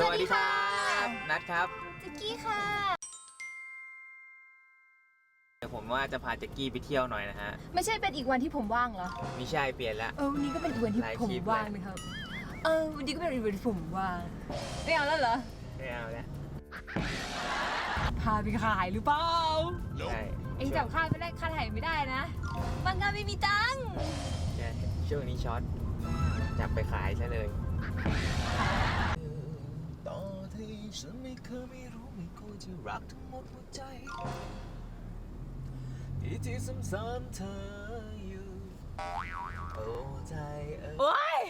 สวัสดีครับนัดครับจิกกี้ค่ะ เดี๋ยวผมว่าจะพาแจ็กกี้ไปเที่ยวหน่อยนะฮะไม่ใช่เป็นอีกวันที่ผมว่างเหรอ ไม่ใช่เปลี่ยนละ เออวันนี้ก็เป็นอีกวันที่หลายผมคลิปว่างนะครับ เออวันนี้ก็เป็นอีกวันที่ผมว่างไม่เอาแล้วเหรอ ไม่เอาแล้วพาไปขายหรือเปล่า ใช่ไอ้จับค่าไม่ได้ค่าถ่ายไม่ได้นะบางงานไม่มีตังค์ใช่ช่วงนี้ช็อตจับไปขายซะเลย ดีฉันไม่เคยไม่รู้ไม่ควรจะรักทั้งหมดหัวใจที่ที่ซ้ำๆเธออยู่ โอ้ใจเอ๋ยโอ้ย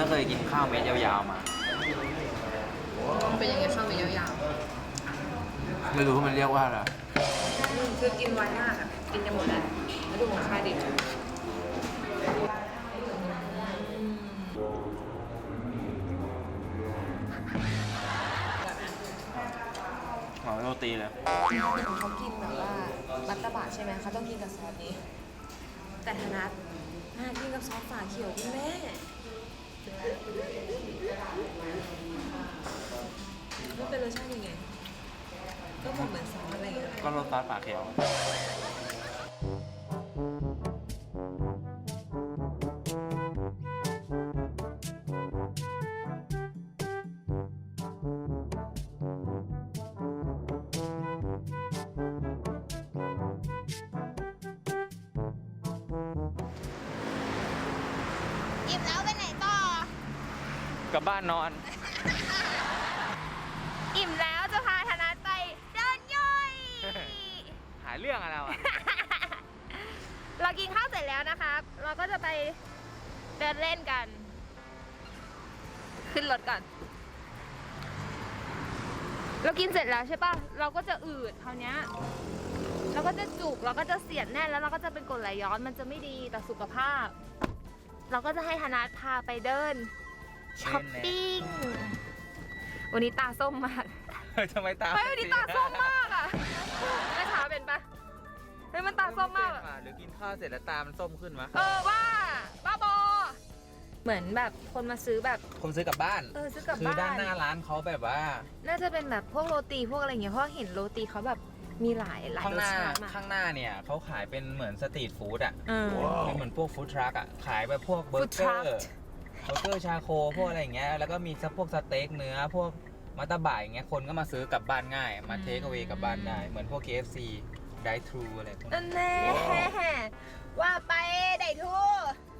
ไม่เคยกินข้าวเม็ดยาวๆมา มันเป็นยังไงข้าวเม็ดยาวไม่รู้ว่ามันเรียกว่าอะไรๆอืมคือกินไวมากอะ กินจะหมดแล้วแล้วดูของชายดิหอมโรตีเลย เขากินแบบว่าบัตตาบะใช่ไหมเขาต้องกินกับซอสนี้ แต่ธนัทน่ากินกับซอสฝาเขียวคุณแม่ มันเป็นรสชาติยังไง ก็เหมือนเหมือนซอสอะไรอย่างเงี้ยก็รสซอสปลาเขียว อิ่มแล้วไปไหนต่อ กลับบ้านนอน อิ่มแล้วจะพาธนัทไปเดินย่อย หาเรื่องอะไรวะ เรากินข้าวเสร็จแล้วนะครับเราก็จะไปเดินเล่นกัน ขึ้นรถก่อน เรากินเสร็จแล้วใช่ปะเราก็จะอืดคราวเนี้ยเราก็จะจุก เราก็จะเสียดแน่นแล้วเราก็จะเป็นกรดไหลย้อนมันจะไม่ดีต่อสุขภาพ เราก็จะให้ธนัทพาไปเดิน ช้อปปิ้ง วันนี้ตาส้มมากทำไมตาเฮ้ยวันนี้ตาส้มมากอะแม่ช้าเป็นปะเฮ้ยมันตาส้มมากอะหรือกินข้าวเสร็จแล้วตามันส้มขึ้นมะเออว่าบ้าบอ เหมือนแบบคนมาซื้อแบบคนซื้อกลับบ้านเออซื้อกลับคือบ้าน ด้านหน้าร้านเขาแบบว่า น่าจะเป็นแบบพวกโรตีพวกอะไรอย่างเงี้ยเพราะเห็นโรตีเขาแบบมีหลายหลายข้างรหสน้าชาติมากข้างหน้าเนี่ยเขาขายเป็นเหมือนสตรีทฟู้ดอะเออ เป็นเหมือนพวกฟู้ดทรัคอะขายแบบพวกเบอ Food ร์เกอ truck ร์เบ อร์เกอร์ชาโคพวกอะไรอย่างเงี้ยแล้วก็มีพวกสเต็กเนื้อพวกมัตตาบ่ายอย่างเงี้ยคนก็มาซื้อกลับบ้านง่าย มาเทคเอาไว้กลับบ้านได้ เหมือนพวก KFC ไดทรูอะไรพวกนั่นั้นนแน่ว่าไปได้ทู่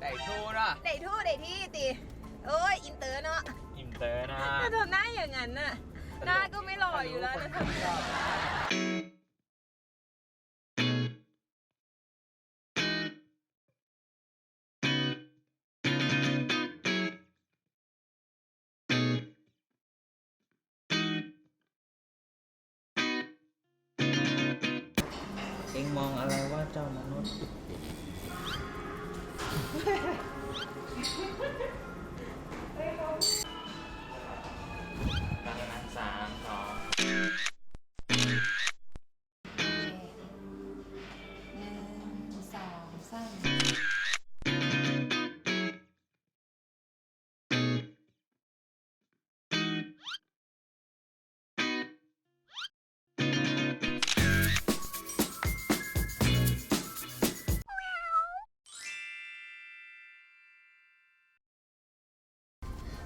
ไดทรูเนาะได้ทู่ได้ที่ติโอ้ยอินเตอร์เนาะอินเตอร์นะถ้าทำหน้าอย่างนั้นน่ะหน้าก็ไม่หล่ออยู่แล้วนะทำ องมองอะไรว่าเจ้ามนุษย์ดังนั้นสามสอง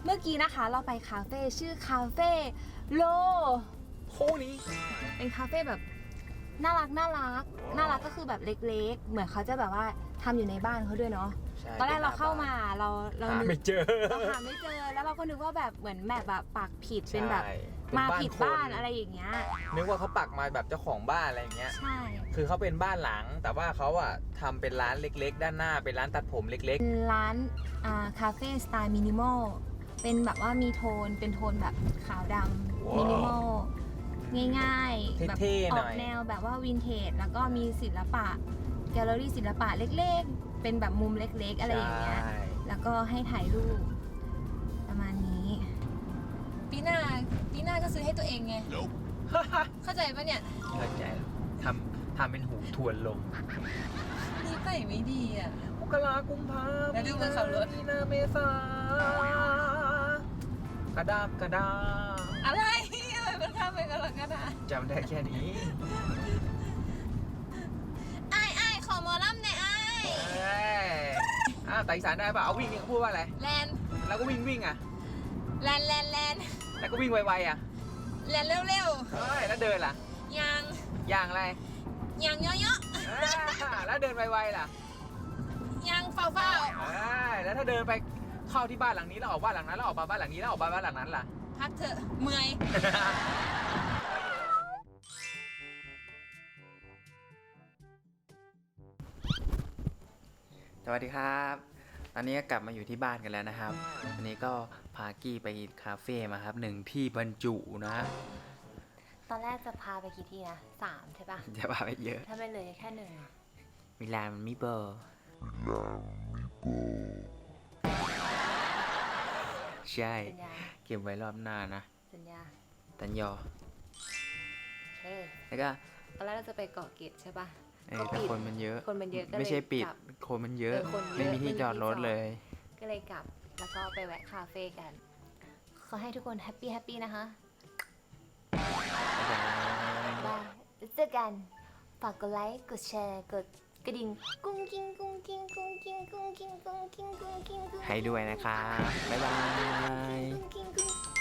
เมื่อกี้นะคะเราไปคาเฟ่ชื่อคาเฟ่โลโคนี้เป็นคาเฟ่แบบน่ารักน่ารักน่ารักก็คือแบบเล็ก ๆ เหมือนเขาจะแบบว่าทำอยู่ในบ้านเขาด้วยเนาะใช่ตอนแรกเราเข้ามาเราเราหานึกไม่เจอ เราหาไม่เจอแล้วเราก็นึกว่าแบบเหมือนแบบแบบปักผิดเป็นแบบ ใช่มาเป็นผิดคบ้านอะไรอย่างเงี้ยนึกว่าเขาปักมาแบบเจ้าของบ้านอะไรอย่างเงี้ย ใช่คือเขาเป็นบ้านหลัง แต่ว่าเขาอะทำเป็นร้านเล็ก ๆ ด้านหน้าเป็นร้านตัดผมเล็ก เป็นร้านอ่าคาเฟ่สไตล์มินิมอล เป็นแบบว่ามีโทนเป็นโทนแบบขาวดำมินิมอลง่ายๆ แบบเท่ๆอหอน่กอยแนวแบบว่าวินเทจแล้วก็มีศิลปะ แกลเลอรี่ศิลปะเล็กๆ เป็นแบบมุมเล็กๆ อะไรอย่างเงี้ย ใช่แล้วก็ให้ถ่ายรูป ประมาณนี้ปีหน้าปีหน้าก็ซื้อให้ตัวเองไง เข้าใจปะเนี่ยเข้าใจแล้วทำทำเป็นหูทวนลมนี่ใส่ไม่ดีอะ มกรากุมภาแล้วดูมันขับรถ มีนาเมษา กระดาบกระดาอะไรอะไรมันข้ามไปกันหรอกนะจำได้แค่นี้ไอ้ไอ้ขอหมอลำหน่อยไอ้เอ้ยอ้าวแต่อีสานได้ป่ะเอาวิ่งนี่เขาพูดว่าอะไรแลนแล้วก็วิ่งวิ่งอะแลนแลนแลนแล้วก็วิ่งไวๆอะแลนเร็วเอ้ยแล้วเดินล่ะ ๆยังอย่างอะไรยังเยอะอ่าแล้วเดินไวๆล่ะๆยังเฝ้าเฝ้าเอ้ยแล้วถ้าเดินไป เข้าที่บ้านหลังนี้แล้วออกบ้านหลังนั้นแล้วออกมาบ้านหลังนี้แล้วออกมาบ้านหลังนั้นล่ะ พักเถอะเมื่อย สวัสดีครับ ตอนนี้ก็กลับมาอยู่ที่บ้านกันแล้วนะครับอันนี้ก็พากี้ไปคาเฟ่มาครับหนึ่งที่บรรจุนะ ตอนแรกจะพาไปกี่ที่นะสามใช่ปะจะพาไปเยอะถ้าไม่เลยแค่หนึ่งอะมิลานมันมีเบอร์ ใช่ สัญญาเก็บไว้รอบหน้านะ สัญญาตันยอ โอเคแล้วก็ตอนแรกเราจะไปเกาะเกร็ดใช่ปะเออก็แต่ปิดคนมันเยอะ คนมันเยอะก็เลยไม่ใช่ปิด กลับคนมันเยอะ เออคนเยอะไม่มีที่จอดรถเลย ก็เลยกลับแล้วก็ไปแวะคาเฟ่กัน ขอให้ทุกคนแฮปปี้แฮปปี้นะคะบายแล้วเจอกัน ฝากกดไลค์ กดแชร์ กด กระดิ่งกุ้งกิ้งกุ้งกิ้งกุ้งกิ้งกุ้งกิ้งกุ้งกิ้งกุ้งกิ้งกุ้งกิ้งให้ด้วยนะครับบ๊ายบาย กุ้งกิ้งกุ้ง